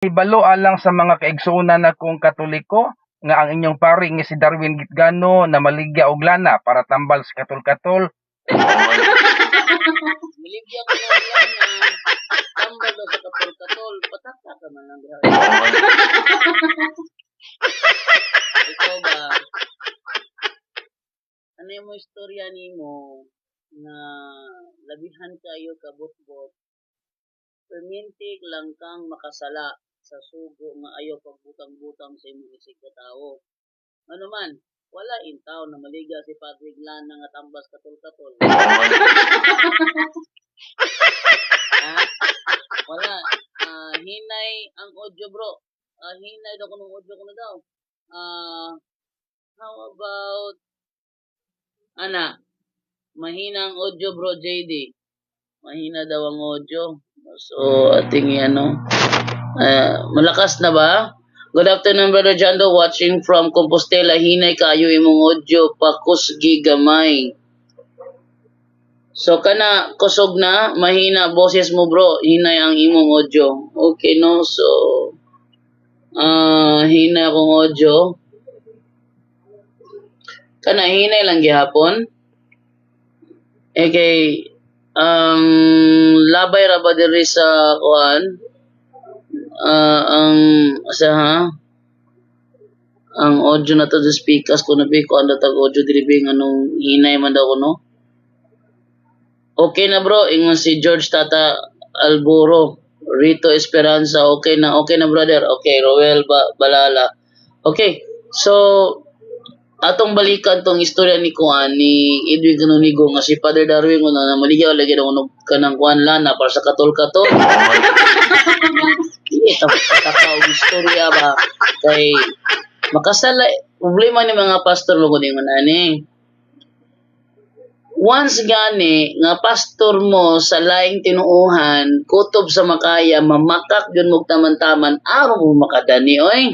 Ibalo alang sa mga kaigsunan na kung katoliko nga ang inyong pari nga si Darwin Gitgano na maligya og lana para tambal sa katol-katol Miligyan ko na yan tambal sa katol-katol. Patata ka man lang. Ikaw ba? Ano yung istorya ni mo na labihan kayo kabutbot permintik lang kang makasala sa sugo nga ayaw pagbutang-butang sa imong isig ka tao. Ano man, wala intaw na maliga si Padre Glana nga tambas katol-katol. ha? Wala. Ah, hinay ang audio bro. Ah, hinay daw ko ng audio ko na daw. Ah, how about ana? Mahina ang audio bro JD. Mahina daw ang audio. So, ating ano. Ah, malakas na ba? Good afternoon, Brother Jando. Watching from Compostela. Hinay kayo imong audio. Pakusgi gamay. So, kana kusog na. Mahina boses mo, bro. Hinay ang imong audio. Okay, no? So, ah hinay akong audio. Kana, hinay lang gihapon. Eh, kay, ang labay ra ba diri sa kuan Ah, ang sa ha? Ang audio na to the speakers ko na bi ko ano tag audio diri bi anong hinay man daw no? Okay na bro. Ingon si George Tata Alburo. Rito Esperanza. Okay na okay na brother. Okay Roel ba Balala. Okay so atong balikan tong istorya ni Kuan ni Edwin Canonigo nga si Father Darwin nga na maligyaw lagi daw kuno kanang Kuan lana para sa katol-katol. Ta takaw istorya ba kay makasala problema ni mga pastor mo kuning ani. Once gani nga pastor mo sa laing tinuuhan, kutob sa makaya, mamakak yun mo taman-taman, araw mo makadani, oy.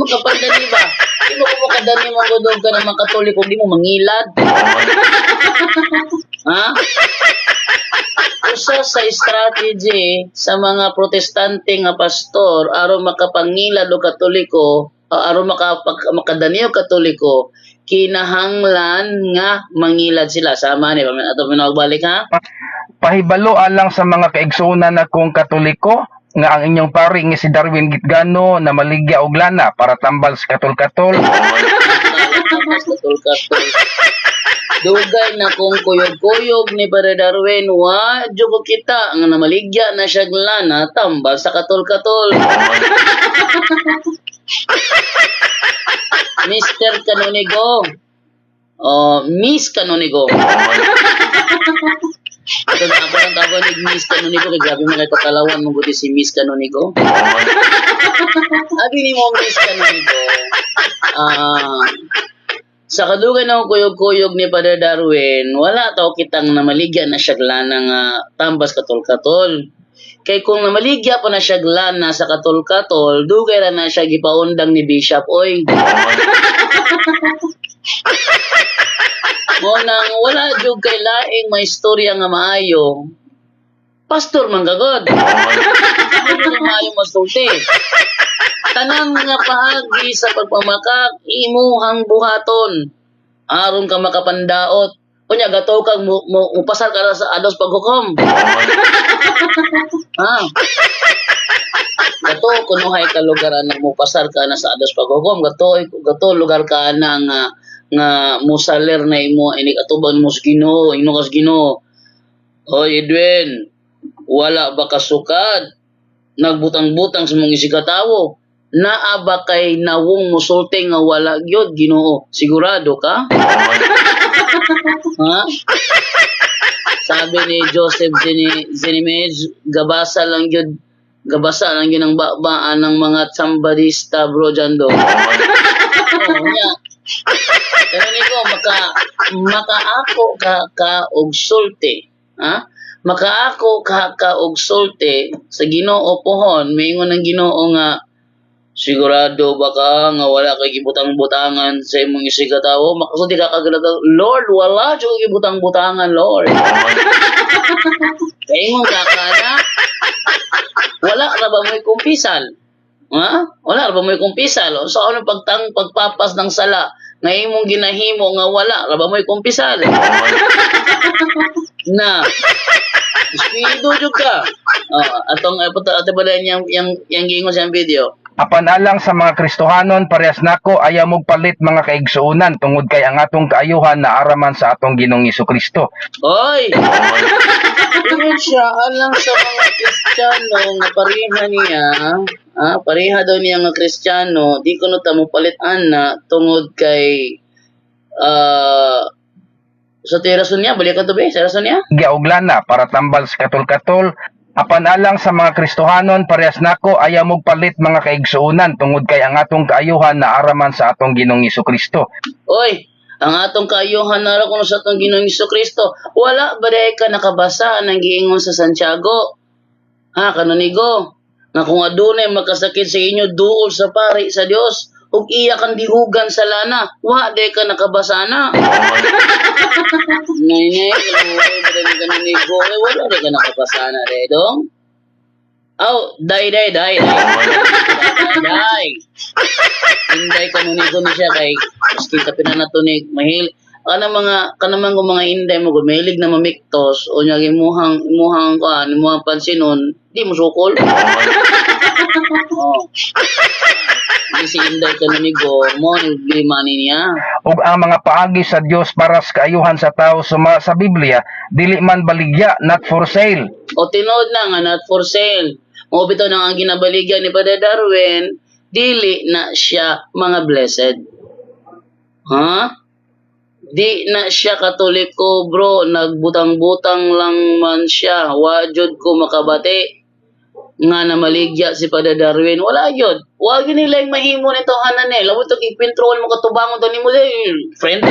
Makapagdani ba? Di mo ko makadani mo godog ka ng mga katoliko, di mo mangilad. ha? Usa sa strategy sa mga protestante nga pastor aron makapangilad o katoliko, aron makapag, makadani o katoliko, kinahanglan nga mangilad sila. Sama ni, ato pinagbalik ha? pahibalo alang sa mga kaigsunan na kung katoliko nga ang inyong pari nga si Darwin Gitgano na maligya og lana para tambal sa katol-katol. Dugay na kung kuyog-kuyog ni Padre Darwin, wa, ko kita, nga namaligya na siya lana, tambal sa katol-katol. Mr. Canonigo. Oh, Miss Canonigo. Ito na ako ng tawag ni Miss Canonigo, kaya grabe mo na kakalawan mo buti si Miss Canonigo. Sabi ni mo, Miss Canonigo, ah, sa kadugan ng kuyog-kuyog ni Padre Darwin, wala tao kitang namaligya na siya ng uh, tambas katol-katol. Kay kung namaligya pa na siya na sa katol-katol, dugay ra na siya gipaundang ni Bishop Oy. Mo nang wala jud kay laing may istorya nga maayo. Pastor man gagod. Maayo masulti? Tanang nga paagi sa pagpamakak imuhang buhaton. Aron ka makapandaot. Kunya gato kang mo, mo, mupasar ka na sa ados paghukom. ha? Gato kunuhay ka lugar na mupasar ka na sa ados paghukom. Gato gato lugar ka na nga nga musaler na imo inig atuban mo sa Ginoo, ino kas Ginoo. Oy Edwin, wala ba kasukad? Nagbutang-butang sa mong isigatawo. Naa ba kay nawong musulti nga wala gyud Ginoo? Sigurado ka? ha? Sabi ni Joseph Zini, Zinimez, gabasa lang yun, gabasa lang yun ang babaan ng mga tsambadista, bro, Jando. oh, niya. Pero niko, maka, makaako ka, ka og sulti. Ha? Makaako ka, ka og sulti sa ginoo pohon, maingon ng ginoo nga, Sigurado ba ka nga wala kay gibutang-butangan sa imong isigatawo? Makasulti ka kagalaga, Lord, wala kay gibutang-butangan, Lord. Kaya mo kakana. Wala ra ba mo'y kumpisal? Ha? Wala ra ba mo'y kumpisal? O sa ano pagtang pagpapas ng sala nga imong ginahimo nga wala ra ba mo'y kumpisal? na Espiritu jud ka. Oh, atong bala yang yang yang gingon sa video. Apan alang sa mga Kristohanon parehas nako ayaw mong palit mga kaigsuunan tungod kay ang atong kaayuhan na araman sa atong Ginoong Kristo. Oy! Ingon siya alang sa mga Kristiyano nga pareha niya, ah, pareha daw niya nga Kristiyano, di ko no tamo palit ana tungod kay ah sa tirason niya, balik ka to be, sa rason niya? Giauglana para tambal sa katol-katol apan alang sa mga Kristohanon parehas nako ayaw mong palit mga kaigsuunan tungod kay ang atong kaayuhan na araman sa atong Ginoong Kristo. Oy, ang atong kaayuhan na kuno sa atong Ginoong Hesus Kristo, wala ba ka nakabasa ng giingon sa Santiago? Ha, kanonigo, na kung adunay makasakit sa inyo duol sa pari sa Dios, ug iya kang dihugan sa lana, wa dahil ka nakabasa na. Nay, nay, oy, ba kanonigo, eh, wala dahil ka nakabasa na, redong. Aw, day, day, day, day. Day, day. Inday kanunigo ni siya kay maski ka pinanatunig mahil kana mga kana mga mga inday mo gud mahilig na mamiktos o nya imuhang imuhang kuan imuhang pansinon di mo sukol. Oh. Di si inday kanunigo mo ni lima niya. ug ang mga paagi sa Dios para sa kaayuhan sa tao suma sa Biblia dili man baligya not for sale O tinod na nga not for sale. Mo bitaw na ang ginabaligyan ni Padre Darwin, dili na siya mga blessed. Ha? Di na siya katoliko, bro. Nagbutang-butang lang man siya. Wajud ko makabati nga na maligya si Padre Darwin. Wala yun. Wag yun nila yung mahimo nito hanan eh. Labo ito ipintrol mo katubangon ni mo eh. Friend.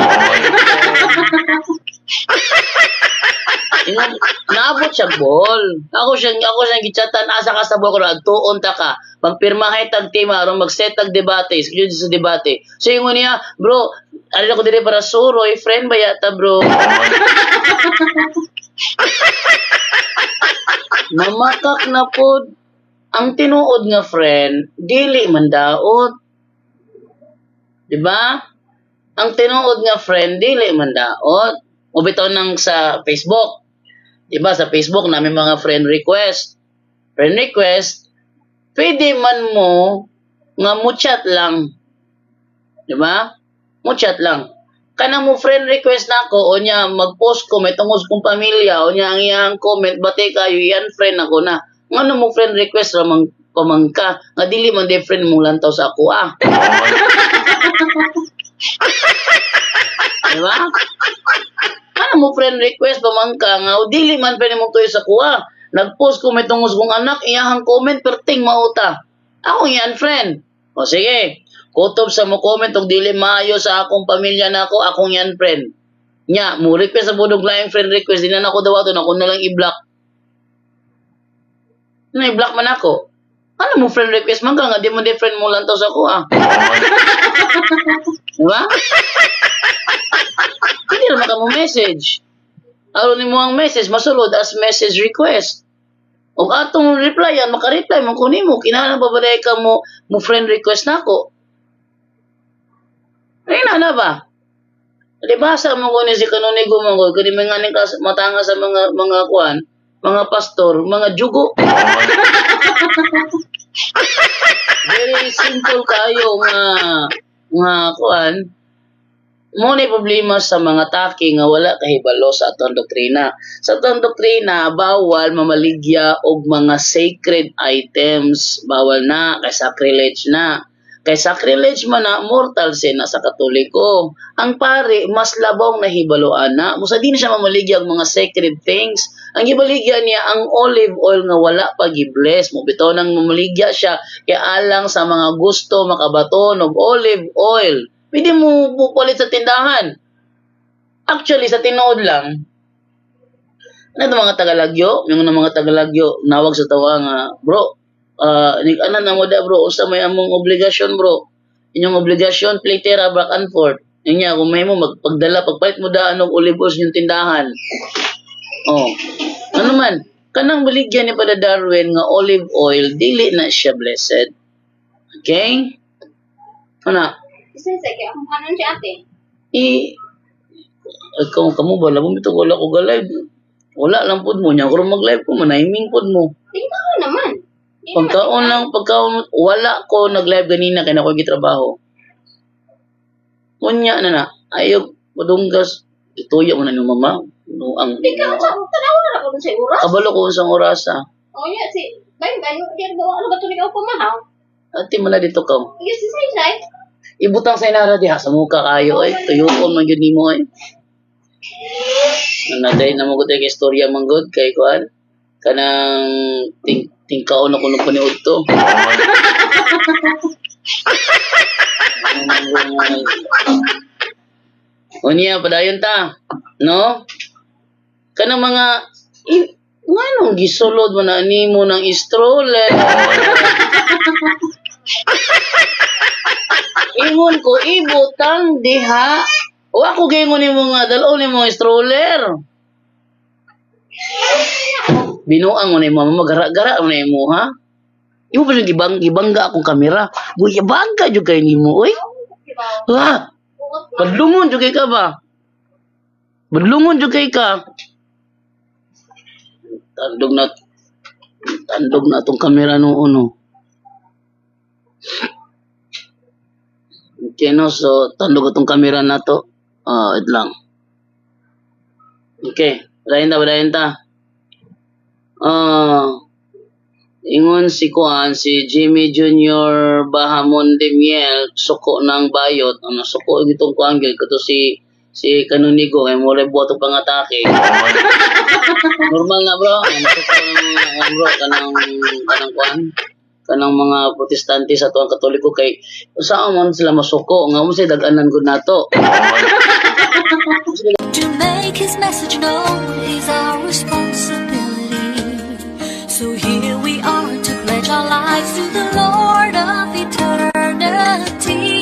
Ingon, naabot siya bol. Ako siya, ako siya gichatan asa ka sa bol ko tuon ta ka. Pagpirmahay tag tema aron mag-set tag debate, yun sa debate. So ingon niya, bro, ano ako dire para suroy, friend ba yata, bro? Mamakak na pod ang tinuod nga friend, dili man daot. Di ba? Ang tinuod nga friend, dili man daot. O nang sa Facebook. Di ba sa Facebook namin mga friend request. Friend request, pwede man mo nga mo chat lang. Di ba? Mo chat lang. Kanang mo friend request na ako, o niya mag-post ko, may tungos kong pamilya, o niya ang iyang comment, bate kayo, yan friend ako na. Nga mo friend request ramang pamangka, nga dili man di friend mong lantaw sa ako ah. Di ba? Ano mo friend request pamangka nga o dili man pwede mo tuyo sa kuha. Nag-post ko may tungos kong anak, iyahang comment perting mauta. Ako yan friend. O sige, kutob sa mo comment og dili maayo sa akong pamilya na ako, akong yan friend. Nya, mo request sa budog laing friend request, di na na ako daw ato, ako na lang i-block. Na i-block man ako. Ano mo friend request man ka nga, di mo di friend mo lang to sa kuha. Diba? Hindi naman ka mo message. Aron ni mo ang message, masulod as message request. O atong replyan, makareply mo kunin mo, kinahanglan ba ka mo, mo friend request na Ay na na ba? Di ba sa mo kunin si kanunigo mo ko, kani mga ning matanga sa mga mga kuan, mga pastor, mga jugo. Very simple kayo nga nga kuan mo ni problema sa mga taki nga wala kahibalo sa atong doktrina. Sa atong doktrina, bawal mamaligya og mga sacred items. Bawal na, kay sacrilege na. Kay sacrilege man na, mortal sin na sa katoliko. Ang pare, mas labong na hibaluan na. Musa di siya mamaligya og mga sacred things. Ang gibaligya niya, ang olive oil nga wala pa gibless. Mo bitaw nang mamaligya siya, kaya alang sa mga gusto makabaton og olive oil pwede mo pupulit sa tindahan. Actually, sa tinood lang, ano mga tagalagyo? Yung mga tagalagyo, nawag sa tawa nga, bro, uh, ano na mo da bro, usa may among obligasyon bro. Inyong obligasyon, platera back and forth. Nga, kung may mo, magpagdala, pagpalit mo daan ng olive oil yung tindahan. Oh. Ano man, kanang baligyan ni Pada Darwin nga olive oil, dili na siya blessed. Okay? Ano? Kasi sa kaya kung ano si ate. I, ikaw, kamu ba? Labang ito, wala ko ga-live. Wala lang pod mo niya. Kung mag-live ko, manahiming pod mo. Tingnan mo naman. Pagkaon siya. lang, pagkaon, wala ko nag-live ganina kaya ako gitrabaho. Kunya na na, ayaw, madunggas, ituyo mo na ni mama. No, ang, Di ka sa tanawa na ako sa oras. kabalo ko sa orasa. O yeah, si Bayan Bayan, kaya gawa ano ba ito ikaw pumahaw? Ati mo na dito ka. Yes, si Say Say. Ibutang sa inara diha sa muka kayo ay tuyuon man gyud nimo ay. Naday na mo kay istorya man gud kay kuan kanang ting tingkaon ako nung paniud to. Unya padayon ta, no? Kanang mga i- nganong gisulod mo na nimo ng stroller. Ingon ko, ibutang diha. O ako gingon ni mga dalaw ni mga stroller. Binuang mo na yung mama, magara-gara mo na yung ha? Imo pa yung gibang, gibangga akong kamera. Buya, bangga yung kayo ni mo, oy. Ha? Padlungon yung kay ka ba? Padlungon yung kay ka. Tandog na, tandog na itong kamera no uno. Okay, no? So, tandog itong kamera na to. Ah, it lang. Okay. Badayin ta, badayin ta. Ah, ingon si Kuan, si Jimmy Junior Bahamon de Miel, suko ng bayot. Ano, suko itong Kuan, kato si si Kanunigo, ay mo rin buwato pang atake. Normal na bro. Ang suko ng bro, kanang, kanang Kuan kanang mga protestante sa tuwang katoliko kay saan man sila masuko nga mo sila daganan gud nato To make his message known is our responsibility. lies to the Lord of eternity.